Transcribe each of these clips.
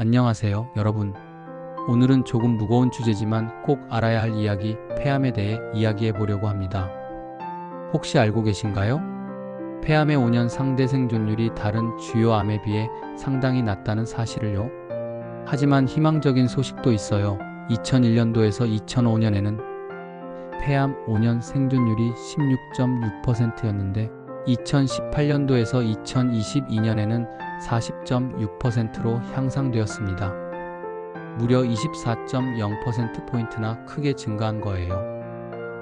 안녕하세요, 여러분. 오늘은 조금 무거운 주제지만 꼭 알아야 할 이야기, 폐암에 대해 이야기해 보려고 합니다. 혹시 알고 계신가요? 폐암의 5년 상대 생존율이 다른 주요 암에 비해 상당히 낮다는 사실을요. 하지만 희망적인 소식도 있어요. 2001년도에서 2005년에는 폐암 5년 생존율이 16.6%였는데 2018년도에서 2022년에는 40.6%로 향상되었습니다. 무려 24.0%포인트나 크게 증가한 거예요.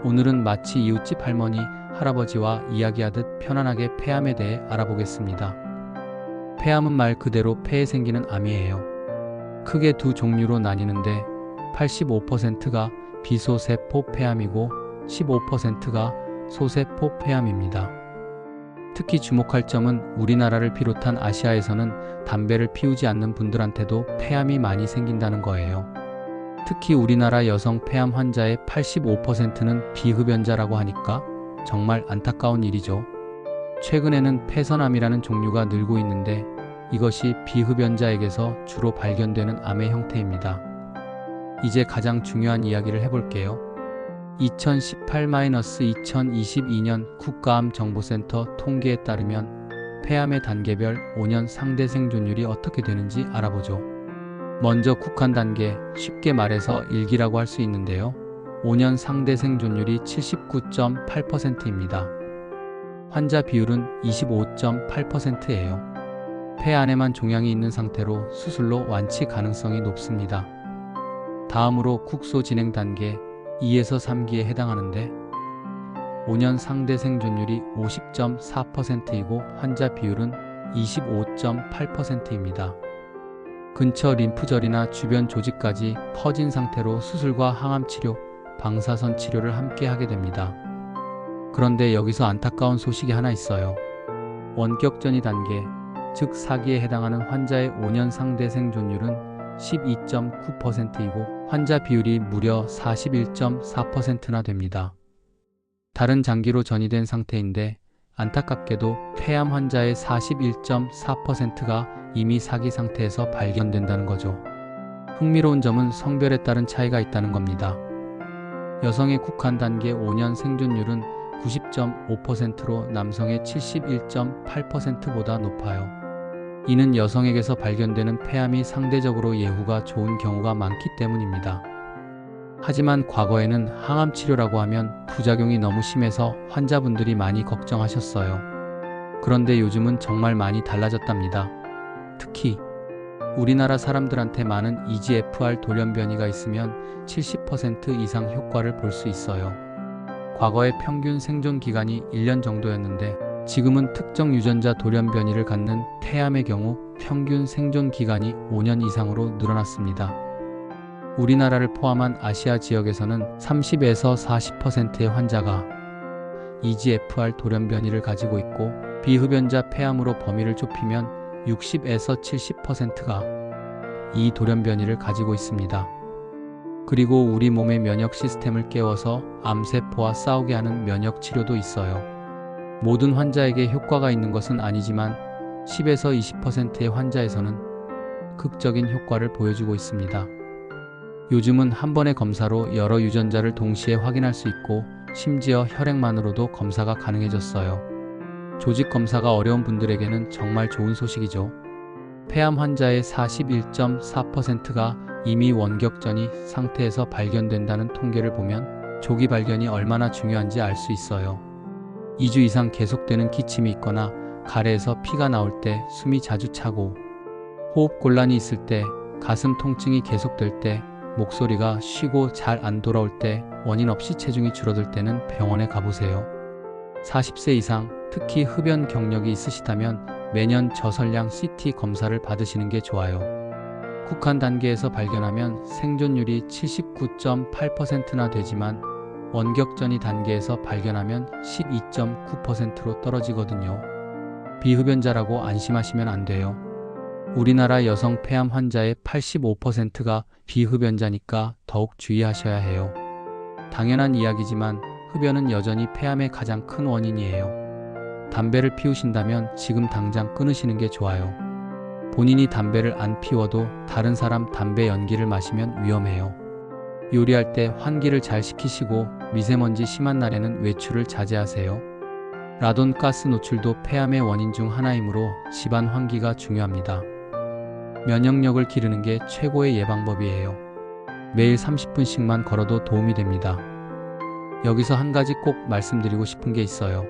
오늘은 마치 이웃집 할머니, 할아버지와 이야기하듯 편안하게 폐암에 대해 알아보겠습니다. 폐암은 말 그대로 폐에 생기는 암이에요. 크게 두 종류로 나뉘는데 85%가 비소세포 폐암이고 15%가 소세포 폐암입니다. 특히 주목할 점은 우리나라를 비롯한 아시아에서는 담배를 피우지 않는 분들한테도 폐암이 많이 생긴다는 거예요. 특히 우리나라 여성 폐암 환자의 85%는 비흡연자라고 하니까 정말 안타까운 일이죠. 최근에는 폐선암이라는 종류가 늘고 있는데 이것이 비흡연자에게서 주로 발견되는 암의 형태입니다. 이제 가장 중요한 이야기를 해볼게요. 2018-2022년 국가암 정보센터 통계에 따르면 폐암의 단계별 5년 상대 생존율이 어떻게 되는지 알아보죠. 먼저 국한 단계, 쉽게 말해서 1기라고 할 수 있는데요. 5년 상대 생존율이 79.8%입니다. 환자 비율은 25.8%예요. 폐 안에만 종양이 있는 상태로 수술로 완치 가능성이 높습니다. 다음으로 국소 진행 단계 2에서 3기에 해당하는데 5년 상대 생존율이 50.4%이고 환자 비율은 25.8%입니다. 근처 림프절이나 주변 조직까지 퍼진 상태로 수술과 항암 치료, 방사선 치료를 함께 하게 됩니다. 그런데 여기서 안타까운 소식이 하나 있어요. 원격전이 단계, 즉 4기에 해당하는 환자의 5년 상대 생존율은 12.9%이고 환자 비율이 무려 41.4%나 됩니다. 다른 장기로 전이된 상태인데 안타깝게도 폐암 환자의 41.4%가 이미 사기 상태에서 발견된다는 거죠. 흥미로운 점은 성별에 따른 차이가 있다는 겁니다. 여성의 국한 단계 5년 생존율은 90.5%로 남성의 71.8%보다 높아요. 이는 여성에게서 발견되는 폐암이 상대적으로 예후가 좋은 경우가 많기 때문입니다. 하지만 과거에는 항암 치료라고 하면 부작용이 너무 심해서 환자분들이 많이 걱정하셨어요. 그런데 요즘은 정말 많이 달라졌답니다. 특히 우리나라 사람들한테 많은 EGFR 돌연변이가 있으면 70% 이상 효과를 볼 수 있어요. 과거의 평균 생존 기간이 1년 정도였는데 지금은 특정 유전자 돌연 변이를 갖는 폐암의 경우 평균 생존 기간이 5년 이상으로 늘어났습니다. 우리나라를 포함한 아시아 지역에서는 30에서 40%의 환자가 EGFR 돌연 변이를 가지고 있고 비흡연자 폐암으로 범위를 좁히면 60에서 70%가 이 돌연 변이를 가지고 있습니다. 그리고 우리 몸의 면역 시스템을 깨워서 암세포와 싸우게 하는 면역 치료도 있어요. 모든 환자에게 효과가 있는 것은 아니지만 10에서 20%의 환자에서는 극적인 효과를 보여주고 있습니다. 요즘은 한 번의 검사로 여러 유전자를 동시에 확인할 수 있고 심지어 혈액만으로도 검사가 가능해졌어요. 조직 검사가 어려운 분들에게는 정말 좋은 소식이죠. 폐암 환자의 41.4%가 이미 원격전이 상태에서 발견된다는 통계를 보면 조기 발견이 얼마나 중요한지 알 수 있어요. 2주 이상 계속되는 기침이 있거나 가래에서 피가 나올 때 숨이 자주 차고 호흡 곤란이 있을 때 가슴 통증이 계속될 때 목소리가 쉬고 잘 안 돌아올 때 원인 없이 체중이 줄어들 때는 병원에 가보세요. 40세 이상 특히 흡연 경력이 있으시다면 매년 저설량 CT 검사를 받으시는 게 좋아요. 국한 단계에서 발견하면 생존율이 79.8%나 되지만 원격전이 단계에서 발견하면 12.9%로 떨어지거든요. 비흡연자라고 안심하시면 안 돼요. 우리나라 여성 폐암 환자의 85%가 비흡연자니까 더욱 주의하셔야 해요. 당연한 이야기지만 흡연은 여전히 폐암의 가장 큰 원인이에요. 담배를 피우신다면 지금 당장 끊으시는 게 좋아요. 본인이 담배를 안 피워도 다른 사람 담배 연기를 마시면 위험해요. 요리할 때 환기를 잘 시키시고 미세먼지 심한 날에는 외출을 자제하세요. 라돈 가스 노출도 폐암의 원인 중 하나이므로 집안 환기가 중요합니다. 면역력을 기르는 게 최고의 예방법이에요. 매일 30분씩만 걸어도 도움이 됩니다. 여기서 한 가지 꼭 말씀드리고 싶은 게 있어요.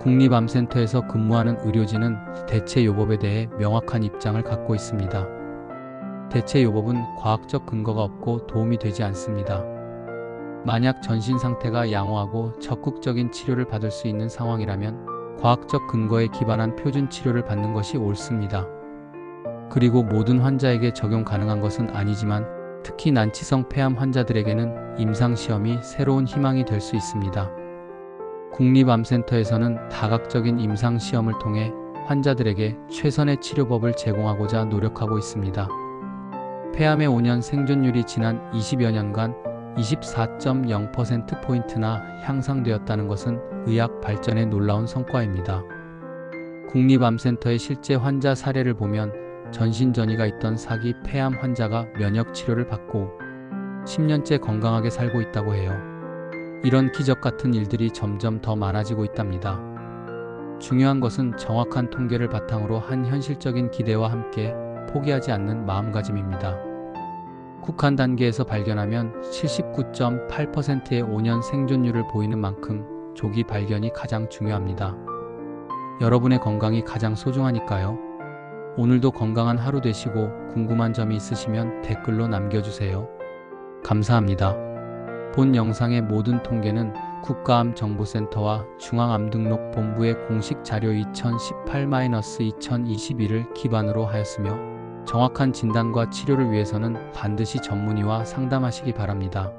국립암센터에서 근무하는 의료진은 대체 요법에 대해 명확한 입장을 갖고 있습니다. 대체 요법은 과학적 근거가 없고 도움이 되지 않습니다. 만약 전신 상태가 양호하고 적극적인 치료를 받을 수 있는 상황이라면 과학적 근거에 기반한 표준 치료를 받는 것이 옳습니다. 그리고 모든 환자에게 적용 가능한 것은 아니지만 특히 난치성 폐암 환자들에게는 임상시험이 새로운 희망이 될 수 있습니다. 국립암센터에서는 다각적인 임상시험을 통해 환자들에게 최선의 치료법을 제공하고자 노력하고 있습니다. 폐암의 5년 생존율이 지난 20여 년간 24.0%포인트나 향상되었다는 것은 의학 발전의 놀라운 성과입니다. 국립암센터의 실제 환자 사례를 보면 전신 전이가 있던 사기 폐암 환자가 면역 치료를 받고 10년째 건강하게 살고 있다고 해요. 이런 기적 같은 일들이 점점 더 많아지고 있답니다. 중요한 것은 정확한 통계를 바탕으로 한 현실적인 기대와 함께 포기하지 않는 마음가짐입니다. 국한 단계에서 발견하면 79.8%의 5년 생존율을 보이는 만큼 조기 발견이 가장 중요합니다. 여러분의 건강이 가장 소중하니까요. 오늘도 건강한 하루 되시고 궁금한 점이 있으시면 댓글로 남겨주세요. 감사합니다. 본 영상의 모든 통계는 국가암정보센터와 중앙암등록본부의 공식 자료 2018-2021을 기반으로 하였으며 정확한 진단과 치료를 위해서는 반드시 전문의와 상담하시기 바랍니다.